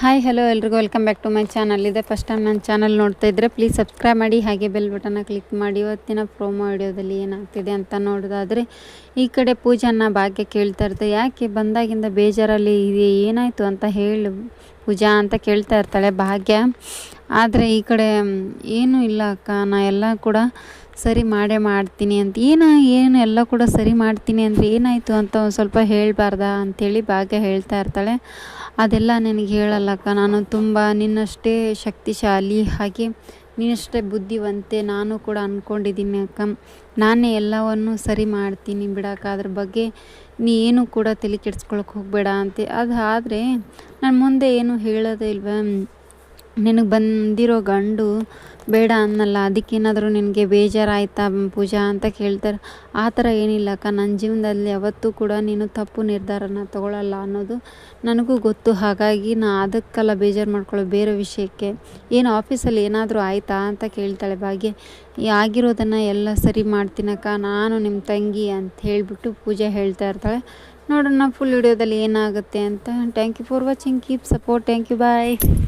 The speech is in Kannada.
ಹಾಯ್ ಹಲೋ ಎಲ್ರಿಗೂ. Welcome back to my channel ಇದೆ ಫಸ್ಟ್ ಟೈಮ್ ನನ್ನ ಚಾನಲ್ ನೋಡ್ತಾ ಇದ್ದರೆ ಪ್ಲೀಸ್ ಸಬ್ಸ್ಕ್ರೈಬ್ ಮಾಡಿ, ಹಾಗೆ ಬೆಲ್ ಬಟನ್ನ ಕ್ಲಿಕ್ ಮಾಡಿ. ಇವತ್ತಿನ ಪ್ರೋಮೋ ವಿಡಿಯೋದಲ್ಲಿ ಏನಾಗ್ತಿದೆ ಅಂತ ನೋಡೋದಾದರೆ, ಈ ಕಡೆ ಪೂಜಾನ ಭಾಗ್ಯ ಕೇಳ್ತಾ ಇರ್ತದೆ ಯಾಕೆ ಬಂದಾಗಿಂದ ಬೇಜಾರಲ್ಲಿ ಇದೆ ಏನಾಯಿತು ಅಂತ ಹೇಳು. ಪೂಜಾ ಅಂತ ಕೇಳ್ತಾ ಇರ್ತಾಳೆ ಭಾಗ್ಯ. ಆದರೆ ಈ ಕಡೆ ಏನೂ ಇಲ್ಲ ಅಕ್ಕ, ನಾ ಎಲ್ಲ ಕೂಡ ಸರಿ ಮಾಡೇ ಮಾಡ್ತೀನಿ ಅಂತ. ಏನು ಏನು, ಎಲ್ಲ ಕೂಡ ಸರಿ ಮಾಡ್ತೀನಿ ಅಂದರೆ ಏನಾಯಿತು ಅಂತ ಒಂದು ಸ್ವಲ್ಪ ಹೇಳಬಾರ್ದಾ? ಅಂಥೇಳಿ ಭಾಗ್ಯ ಹೇಳ್ತಾ ಇರ್ತಾಳೆ. ಅದೆಲ್ಲ ನನಗೆ ಹೇಳಲ್ಲಕ್ಕ ನಾನು ತುಂಬ ನಿನ್ನಷ್ಟೇ ಶಕ್ತಿಶಾಲಿ ಹಾಗೆ ನೀನಷ್ಟೇ ಬುದ್ಧಿವಂತೆ ನಾನು ಕೂಡ ಅಂದ್ಕೊಂಡಿದ್ದೀನಿ ಅಕ್ಕ. ನಾನೇ ಎಲ್ಲವನ್ನು ಸರಿ ಮಾಡ್ತೀನಿ ಬಿಡಕ್ಕ. ಅದ್ರ ಬಗ್ಗೆ ನೀ ಏನು ಕೂಡ ತಲೆ ಕೆಡ್ಸ್ಕೊಳಕ್ಕೆ ಹೋಗಬೇಡ ಅಂತೆ. ಅದು ಆದರೆ ನಾನು ಮುಂದೆ ಏನು ಹೇಳೋದೇ ಇಲ್ವಾ? ನಿನಗೆ ಬಂದಿರೋ ಗಂಡು ಬೇಡ ಅನ್ನಲ್ಲ, ಅದಕ್ಕೇನಾದರೂ ನಿನಗೆ ಬೇಜಾರಾಯ್ತಾ ಪೂಜಾ ಅಂತ ಕೇಳ್ತಾರೆ. ಆ ಥರ ಏನಿಲ್ಲ ಅಕ್ಕ ನನ್ನ ಜೀವನದಲ್ಲಿ ಯಾವತ್ತೂ ಕೂಡ ನೀನು ತಪ್ಪು ನಿರ್ಧಾರನ ತಗೊಳ್ಳಲ್ಲ ಅನ್ನೋದು ನನಗೂ ಗೊತ್ತು. ಹಾಗಾಗಿ ನಾ ಅದಕ್ಕೆಲ್ಲ ಬೇಜಾರು ಮಾಡ್ಕೊಳ್ಳೋ ಬೇರೆ ವಿಷಯಕ್ಕೆ. ಏನು, ಆಫೀಸಲ್ಲಿ ಏನಾದರೂ ಆಯಿತಾ ಅಂತ ಕೇಳ್ತಾಳೆ ಭಾಗ್ಯ. ಆಗಿರೋದನ್ನು ಎಲ್ಲ ಸರಿ ಮಾಡ್ತೀನಕ್ಕ ನಾನು ನಿಮ್ಮ ತಂಗಿ ಅಂತ ಹೇಳಿಬಿಟ್ಟು ಪೂಜೆ ಹೇಳ್ತಾ ಇರ್ತಾಳೆ. ನೋಡೋಣ ಫುಲ್ ವಿಡಿಯೋದಲ್ಲಿ ಏನಾಗುತ್ತೆ ಅಂತ. Thank you for watching keep support thank you bye